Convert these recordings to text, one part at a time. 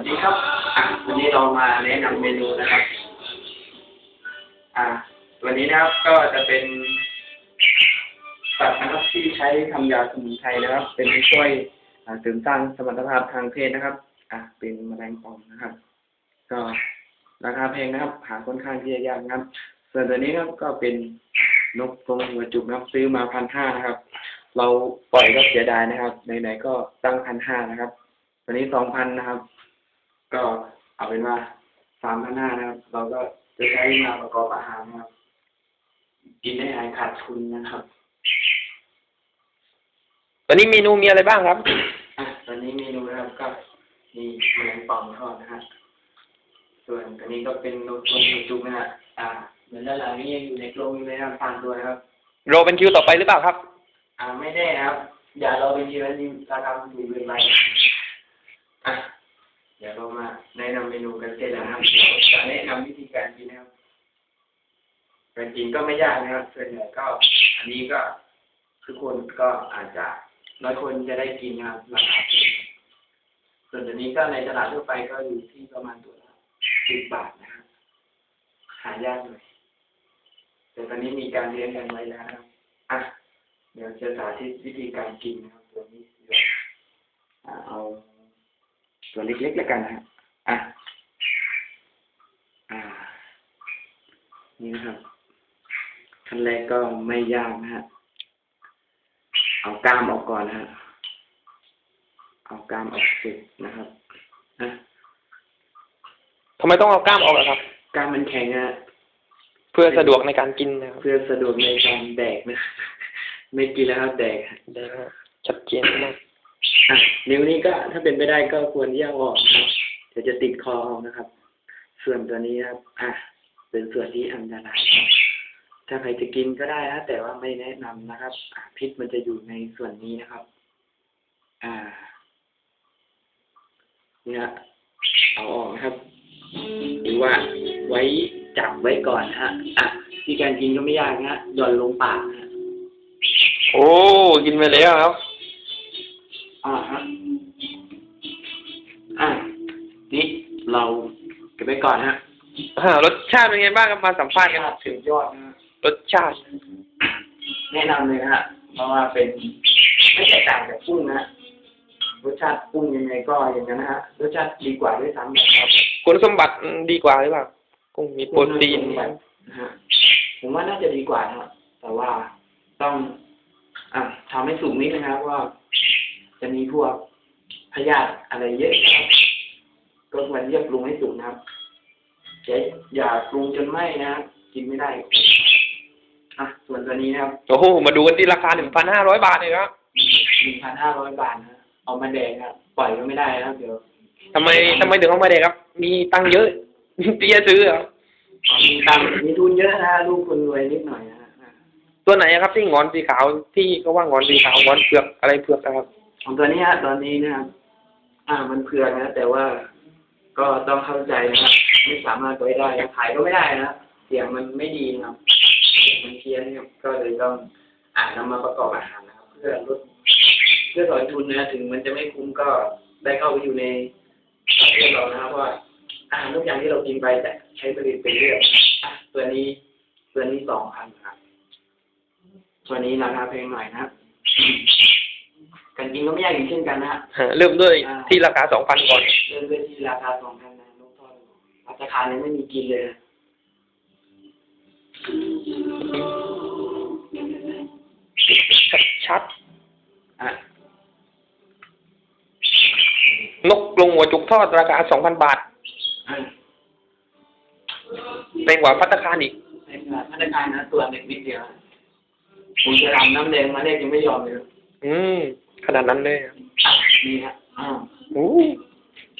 สดีครับ อะ วันนี้เรามาแนะนำเมนูนะครับ อะวันนี้นะครับก็จะเป็นสัตว์นะครับที่ใช้ทำยาสมุนไพรนะครับ เป็นช่วยอ่าเสริมสร้างสมรรถภาพทางเพศนะครับ อะ เป็นแมลงป่องนะครับ ก็ราคาแพงนะครับ หาค่อนข้างที่จะยากนะครับ ส่วนตัวนี้ครับก็เป็นนกกรงหัวจุกนะครับ ซื้อมาพันห้านะครับ เราปล่อยก็เสียดายนะครับไหนๆก็ตั้งพันห้านะครับตัวนี้สองพันนะครับ ก็เอาเป็นว่าสามพันห้านะครับ เราก็จะใช้มาประกอบอาหารนะครับ กินได้หายขาดทุนนะครับ ตอนนี้เมนูมีอะไรบ้างครับ อะตอนนี้เมนูนะครับก็มีแมลงป่องทอดนะฮะส่วนอันนี้ก็เป็นนกกรงหัวจุกนะฮะอ่า เหมือนด้านหลังนี้ยังอยู่ในกรงอยู่เลยนะครับฟังด้วยนะครับ โรเป็นคิวต่อไปหรือเปล่าครับ อ่าไม่แน่นะครับ อย่าเราไปทีละนี้ราคามันถูกเกินไปอะ เดี๋ยวเรามาแนะนำเมนูกันเสร็จแล้วนะครับจะแนะนำวิธีการกินนะครับการกินก็ไม่ยากนะครับส่วนใหญ่ก็ อันนี้ก็ทุกคนก็อาจจะน้อยคนจะได้กินนะครับราคาส่วนตัวนี้ก็ในตลาดทั่วไปก็อยู่ที่ประมาณตัวละสิบบาทนะครับหายากหน่อยแต่ตอนนี้มีการเลี้ยงกันไว้แล้วนะครับอะเดี๋ยวจะสาธิตวิธีการกินนะครับตัวนี้เอา เอาตัวเล็กๆแล้วกันนะฮะอะอ่า นี่นะครับขั้นแรกก็ไม่ยากนะฮะเอากล้ามออกก่อนนะฮะเอากล้ามออกเสร็จนะครับนะทำไมต้องเอากล้ามออกล่ะครับ กล้ามมันแข็งอะเพื่อสะดวกในการกินนะครับเพื่อสะดวกในการแดกนะ ไม่กินแล้วครับแดกเดี๋ยวนะชัดเจนมากอะ นิ้วนี้ก็ถ้าเป็นไปได้ก็ควรที่จะออกนะครับเดี๋ยวจะติดคอเอานะครับ ส่วนตัวนี้ครับอะเป็นส่วนที่อันตรายถ้าใครจะกินก็ได้นะแต่ว่าไม่แนะนำนะครับพิษมันจะอยู่ในส่วนนี้นะครับ อ่านี่ฮะเอาออกนะครับ หรือว่าไว้จับไว้ก่อนฮะอะที่การกินก็ไม่ยากนะฮะหย่อนลงปากนะฮะโอ้กินไปแล้วครับ อ่าฮะอะนี่เราเก็บไว้ก่อนฮะอ่ารสชาติเป็นไงบ้างครับมาสัมภาษณ์กันถึงยอดนะฮะรสชาติ แนะนำเลยนะฮะเพราะว่าเป็นไม่แตกต่างจากกุ้งนะฮะรสชาติกุ้งยังไงก็อย่างนั้นนะฮะรสชาติดีกว่าด้วยซ้ำนะครับคุณสมบัติดีกว่าหรือเปล่ากุ้งมีโปรตีนนะฮะผมว่าน่าจะดีกว่านะครับแต่ว่าต้องอะทำให้สูงนิดนะครับว่า จะมีพวกพยาธิอะไรเยอะนะครับก็ควรที่จะปรุงให้สุกนะครับอย่าอย่าปรุงจนไหม้นะครับกินไม่ได้อะส่วนตัวนี้นะครับโอ้โหมาดูกันที่ราคาหนึ่งพันห้าร้อยบาทเลยครับหนึ่งพันห้าร้อยบาทนะเอามาแดงครับปล่อยก็ไม่ได้นะครับเดี๋ยวทำไมทำไมถึงเอามาเด็กครับ มีตังค์เยอะที่จะซื้อครับมีตังค์มีทุนเยอะนะลูกคนรวยนิดหน่อยนะฮะตัวไหนอะครับที่งอนสีขาวที่ก็ว่างอนสีขาวงอนเผือกอะไรเผือกนะครับ ของตัวนี้ฮะตอนนี้นะครับอ่ามันเผือนะ แต่ว่าก็ต้องเข้าใจนะครับไม่สามารถไว้ได้ขายก็ไม่ได้นะเสียงมันไม่ดีนะครับเสียงมันเพี้ยนนะครับก็เลยต้องอ่านำมาประกอบอาหารนะครับ เพื่อลดเพื่อถอนทุนนะถึงมันจะไม่คุ้มก็ได้เข้าไปอยู่ในประเทศเรานะครับเพราะว่าอาหารทุกอย่างที่เรากินไปแต่ใช้ผลิตเป็นเรื่องตัวนี้ตัวนี้สองพันครับตัวนี้ราคาแพงหน่อยนะครับ การกินก็ไม่ยากอย่างเช่นกันนะฮะเริ่มด้วยที่ราคาสองพันก่อน เริ่มด้วยที่ราคาสองพันนะลูกทอดราคายังไม่มีกินเลยนะชัดอะๆนกกรงหัวจุกทอดราคาสองพันบาทอะแพงกว่าพัตตาคารอีกในขณะมาตรการนะตัวเด็กนิดเดียวผมจะทำน้ำแดงมาเรียกยังไม่ยอมเลย อืม ขนาดนั้นเลยอะอะนี่ฮะอ่าโอ้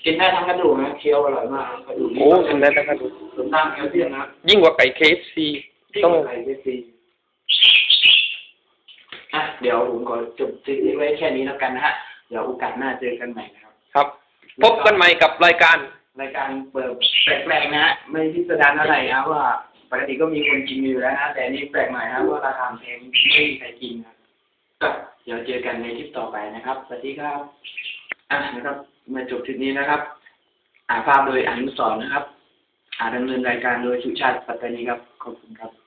กินได้ทั้งกระดูกนะเคี้ยวอร่อยมากกระดูกโหทำได้นะครับเสริมสร้างแคลเซียมนะยิ่งกว่าไก่เคฟซีที่ต้องไข่เวซีอะเดี๋ยวผมขอจบสิ่งนี้ไว้แค่นี้แล้วกันนะฮะเดี๋ยวโอกาสหน้าเจอกันใหม่นะครับ ครับ พบกันใหม่กับรายการรายการเปิดแปลกๆนะฮะไม่พิสดารอะไรนะว่าปกติก็มีคนกินอยู่แล้วนะแต่อันนี่แปลกใหม่นะว่าราคาแพงไม่มีใครกินนะ ก็เดี๋ยวเจอกันในคลิปต่อไปนะครับ สวัสดีครับ อะนะครับ มาจบทริปนี้นะครับ อ่าภาพโดยอนุสรนะครับ อ่าดำเนินรายการโดยสุชาติปัตตานีครับ ขอบคุณครับ